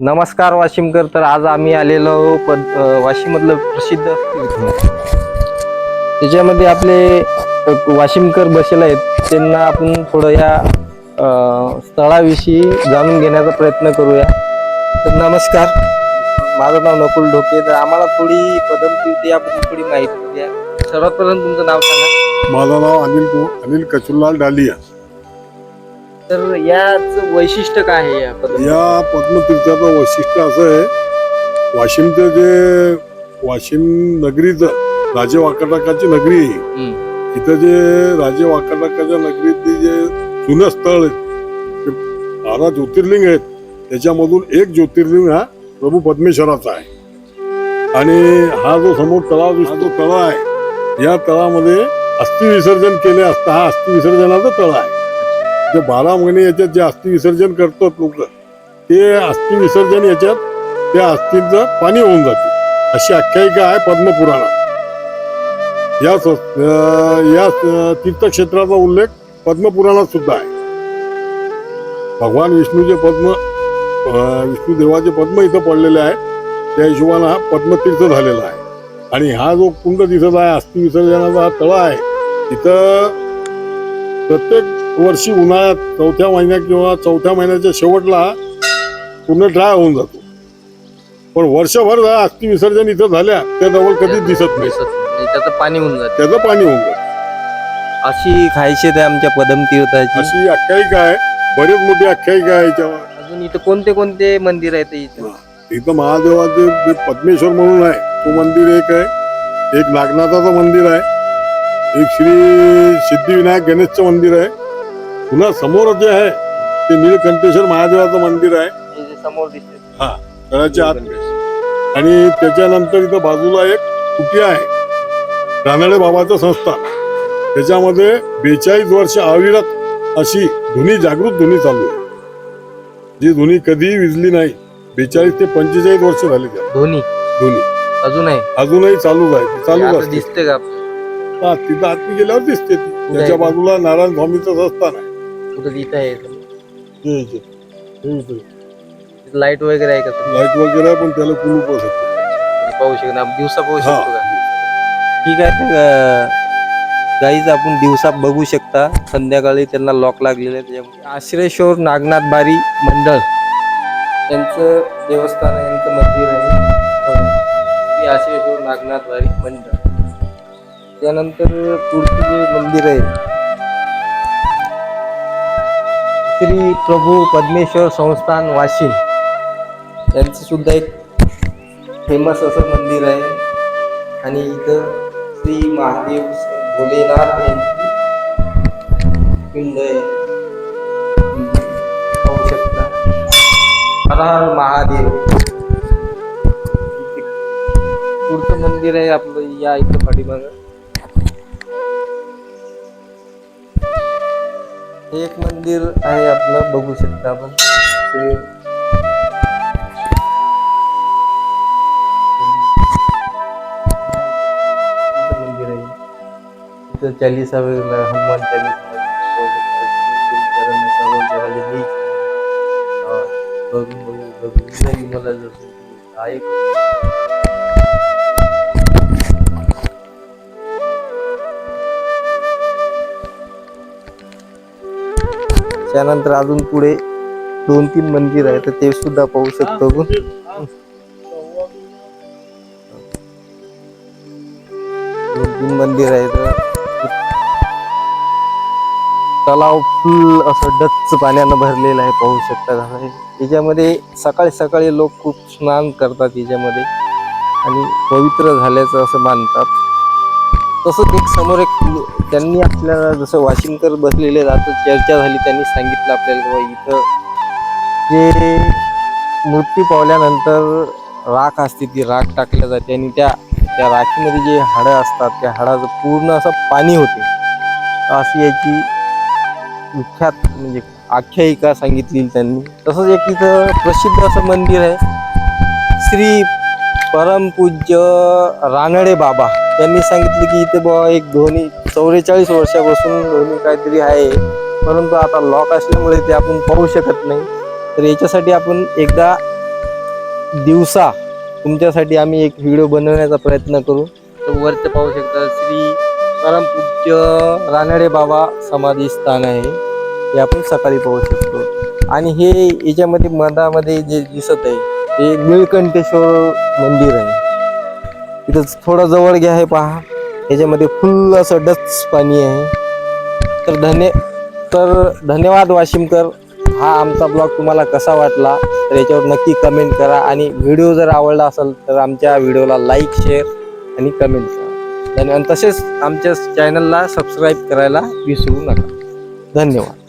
नमस्कार वाशिमकर तर आज आम्ही आलेलो पद वाशिममधलं प्रसिद्ध त्याच्यामध्ये आपले वाशिमकर बसेल आहेत. त्यांना आपण थोडं या स्थळाविषयी जाणून घेण्याचा प्रयत्न करूया. तर नमस्कार. माझं नाव नकुल ढोके. तर आम्हाला थोडी पदम तीर्थ याबद्दल थोडी माहिती द्या. सर्वात प्रथम तुमचं नाव सांगा. माझं नाव अनिल अनिल कचुरलाल डालिया. तर याचं वैशिष्ट्य काय आहे या पदम या पद्मतीर्थाचं वैशिष्ट्य असं आहे वाशिमचं जे वाशिम नगरीचं राजे वाकाटकाची नगरी आहे. इथं जे राजे वाकाटकाच्या नगरीतली जे जुनं स्थळ आहे ते बारा ज्योतिर्लिंग आहेत त्याच्यामधून एक ज्योतिर्लिंग हा प्रभू पद्मेश्वराचा आहे. आणि हा जो समोर तलाव दिसतो जो तळा आहे या तळामध्ये अस्थि विसर्जन केले असता हा अस्थि विसर्जनाचा तळा आहे. जे बारा महिने याच्यात जे अस्थि विसर्जन करतात लोक ते अस्थि विसर्जन याच्यात त्या अस्थींचं पाणी होऊन जाते. अशी आख्यायिका आहे पद्मपुराणात या या तीर्थक्षेत्राचा उल्लेख पद्मपुराणात सुद्धा आहे. भगवान विष्णूचे पद्म विष्णू देवाचे पद्म इथं पडलेले आहे त्या हिशोबानं हा पद्मतीर्थ झालेला आहे. आणि हा जो कुंड दिसत आहे अस्थि विसर्जनाचा हा तळा आहे तिथं प्रत्येक वर्षी उन्हाळ्यात चौथ्या महिन्यात किंवा चौथ्या महिन्याच्या शेवटला पूर्ण ड्राय होऊन जातो. पण वर्षभर अस्थि विसर्जन इथं झाल्या त्या जवळ कधीच दिसत नाही. दिसत नाही. त्याचं पाणी होऊन जाते. त्याचं पाणी होऊन जातं. अशी खायशी आहे आमच्या पदम तीर्थाची अशी आख्यायिका आहे. बरीच मोठी आख्यायिका आहे याच्यावर. अजून इथं कोणते कोणते मंदिर आहेत इथं? इथं महादेवाचे जे पद्मेश्वर म्हणून आहे तो मंदिर एक आहे. एक नागनाथाचं मंदिर आहे. एक श्री सिद्धिविनायक गणेशचं मंदिर आहे. पुन्हा समोर जे आहे ते निळकंठेश्वर महादेवाचं मंदिर आहे. हे जे समोर दिसते घराच्या आत. आणि त्याच्यानंतर इथं बाजूला एक कुटी आहे? रानडे बाबाचं संस्थान. त्याच्यामध्ये बेचाळीस वर्ष अविरत अशी धुनी जागृत धुनी चालू आहे. जी धुनी कधीही विजली नाही. बेचाळीस ते पंचेचाळीस वर्ष झाली त्या धोनी धुनी अजून आहे अजूनही चालूच आहे. ती चालूच आता असते. दिसते का हा, तिथं आतली गेल्यावर दिसते ती. त्याच्या बाजूला नारायण स्वामीचं संस्थान आहे. कुठं इथं आहे हे इथे. हे इथे. लाइट वगैरे आहे का तुम्ही लाइट वगैरे आहे, पण त्याला कुलूप असते. पाहू शकता. दिवसा पाहू हा. शकतो का? ठीक आहे गाईज आपण दिवसा बघू शकता. संध्याकाळी त्यांना लॉक लागलेलं आहे त्याच्यामुळे आश्रयेश्वर नागनाथ बारी मंडळ. यांचं देवस्थान आहे यांचं मंदिर आहे. श्री आश्रयेश्वर नागनाथ बारी मंडळ. त्यानंतर पुढचं जे मंदिर आहे. श्री प्रभू पद्मेश्वर संस्थान वाशिम. यांचं सुद्धा एक फेमस असं मंदिर आहे. आणि इथं श्री महादेव भोलेनाथ यांची पिंड आहे. हर हर महादेव. पुढचं मंदिर आहे आपलं या इथं पाठीमागं. हे एक मंदिर आहे आपलं बघू शकता आपण मंदिर आहे इथं चालीसा हनुमान चालीसा सर्व जगाचे त्यानंतर अजून पुढे दोन तीन मंदिर आहे तर ते सुद्धा पाहू शकतो आपण. दोन तीन मंदिर आहे तलाव फुल असं डच्च पाण्यानं भरलेलं आहे पाहू शकता त्याच्यामध्ये याच्यामध्ये सकाळी सकाळी लोक खूप स्नान करतात याच्यामध्ये. आणि पवित्र झाल्याचं असं मानतात. तसंच एक समोर एक त्यांनी आपल्याला जसं वाशिमकर बसलेले राहतं चर्चा झाली त्यांनी सांगितलं आपल्याला बाबा इथं जे मृत्यू पावल्यानंतर राख असते ती राख टाकल्या जाते आणि त्या त्या राखीमध्ये जे हाडं असतात त्या हाडाचं पूर्ण असं पाणी होते. अशी याची विख्यात म्हणजे आख्यायिका सांगितली त्यांनी. तसंच एक तिथं प्रसिद्ध असं मंदिर आहे श्री परमपूज्य रानडे बाबा यांनी सांगितलं की इथे बुवा एक धोनी चौवेचाळीस वर्षापासून धोनी काहीतरी आहे. परंतु आता लॉक असल्यामुळे ते आपण पाहू शकत नाही. तर याच्यासाठी आपण एकदा दिवसा तुमच्यासाठी आम्ही एक व्हिडिओ बनवण्याचा प्रयत्न करू. तर वरती पाहू शकता श्री परमपूज्य रानडे बाबा समाधी स्थान आहे. हे आपण सकाळी पाहू शकतो. आणि हे याच्यामध्ये मधामध्ये जे दिसत आहे हे निळकंठेश्वर मंदिर आहे. तिथं थोडं जवळ घ्या आहे पहा. याच्यामध्ये फुल असं डच पाणी आहे. तर धन्य तर धन्यवाद वाशिमकर. हा आमचा ब्लॉग तुम्हाला कसा वाटला? तर याच्यावर नक्की कमेंट करा आणि व्हिडिओ जर आवडला असेल तर आमच्या व्हिडिओला लाईक शेअर आणि कमेंट करा. धन्यवाद तसेच आमच्या चॅनलला सबस्क्राईब करायला विसरू नका. धन्यवाद.